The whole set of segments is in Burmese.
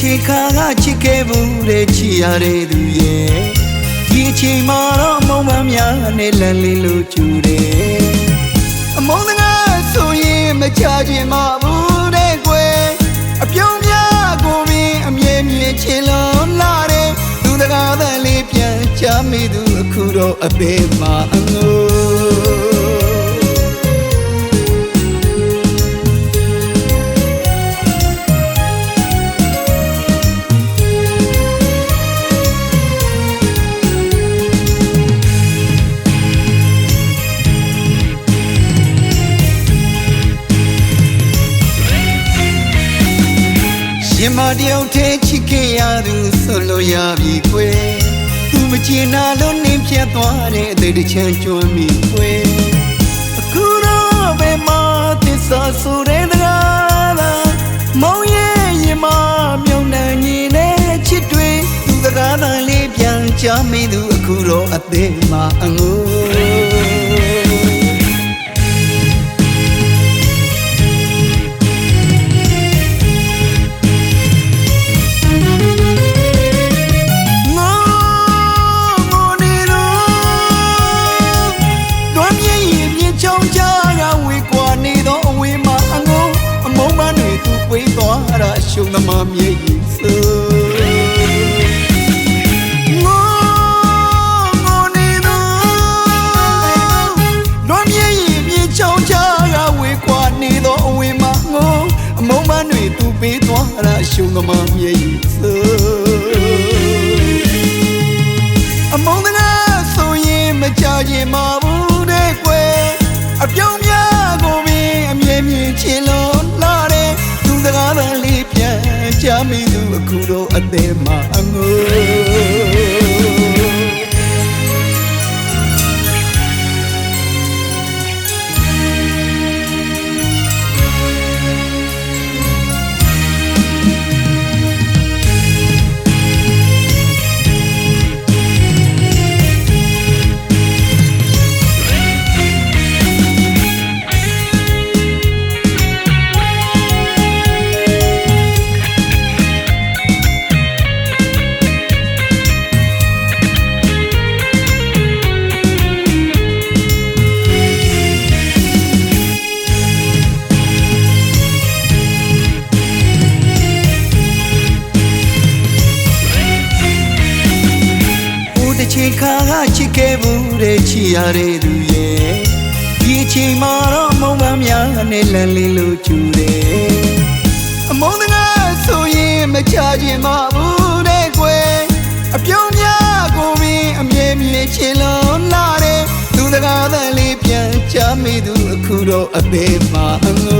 ကချစ်ခဲ့ဘူးတဲ့ချစ်ရတဲ့သူရဲ့ဒီအချိန်မှာတော့မုံမများနဲ့လန့်လေးလို့ကျူတယ်အမုန်းတကားဆိုရင်မချခြင်းမဘူးတဲ့ကွယ်အပြုံးများကိုပင်အမြဲမြင်ချင်လုံးလာတယ်သူတကားတန်လေးပြန်ချမိသူအခုတော့အသေးမှာအငိုး မတယောက်တည်းချစ်ခဲ့ရသူဆိုလို့ရပြီကွယ်သူမချင်နာလို့နင်းပြတ်သွားတဲ့အသေးတစ်ချမ်းကျွမ်းမိကွယ်အခုတော့ဘယ်မှာသစ္စာဆိုတဲ့တကားလားမောင်ရဲ့ရင်မမြုံနှံညီနဲ့ချစ်တွေသူတကားတန်လေးပြန်ချမိသူအခုတော့အသေးမှအငိုးငို ရှုံသမားမြေကြီးစိုးငိုငိုနေတော့တွမ်းမြေရင်မြင်ချောင်းချကဝေကွာနေတော့အဝေးမှာငိုအမုံမတွေသူပေးသွားတာရှုံသမားမြေကြီးစိုးအမုန်းတကားဆိုရင်မကြခြင်းမဘူးတဲ့ကွယ်အပြုံး အခုတော့အသေးမှအငိုး တစ်ချိန်ခါကချစ်ခဲ့ဘူးတဲ့ချစ်ရတဲ့သူရဲ့ဒီအချိန်မှာတော့မုံမများနဲ့လန့်လေးလို့ကျူတယ်အမုန်းတကားဆိုရင်မချခြင်းမဘူးတဲ့ကွယ်အပြုံးများကိုပင်အမြဲမြင်ချင်လို့လာတဲ့သူတကားတန်လေးပြန်ချမိသူအခုတော့အသေးမှအငိုး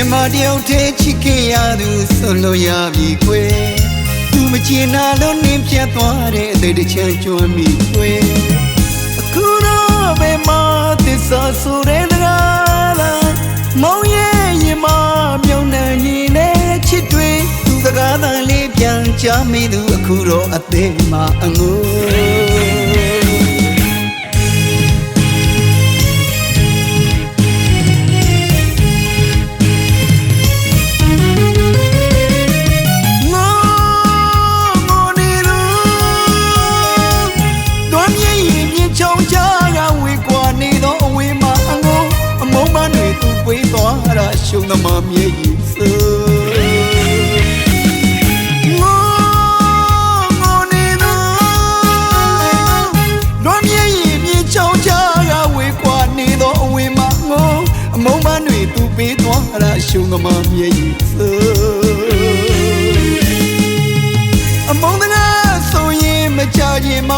ရှင်မတယောက်တည်းချစ်ခဲ့ရသူဆိုလို့ရပြီကွယ်သူမချင်နာလို့နင်းပြတ်သွားတဲ့အသေးတစ်ချမ်းကျွမ်းမိကွယ်အခုတော့ဘယ်မှာသစ္စာဆိုတဲ့တကားလားမောင်ရဲ့ရင်မမြုံနှံညီနဲ့ချစ်တွေသူစကားတန်လေးပြန်ချမိသူအခုတော့အသေးမှအငိုးငို သမားမြေကြီးစိုးငိုငိုနေတော့တွမ်းမြေရင်မြင်ချောင်းချကဝေကွာနေတော့အဝေးမှာငုံအမုံမတွေသူပေးသွားတာရှုံသမားမြေကြီးစိုးအမုန်းတကားဆိုရင်မချခြင်းမဘူးတဲ့ကွယ်အပြုံး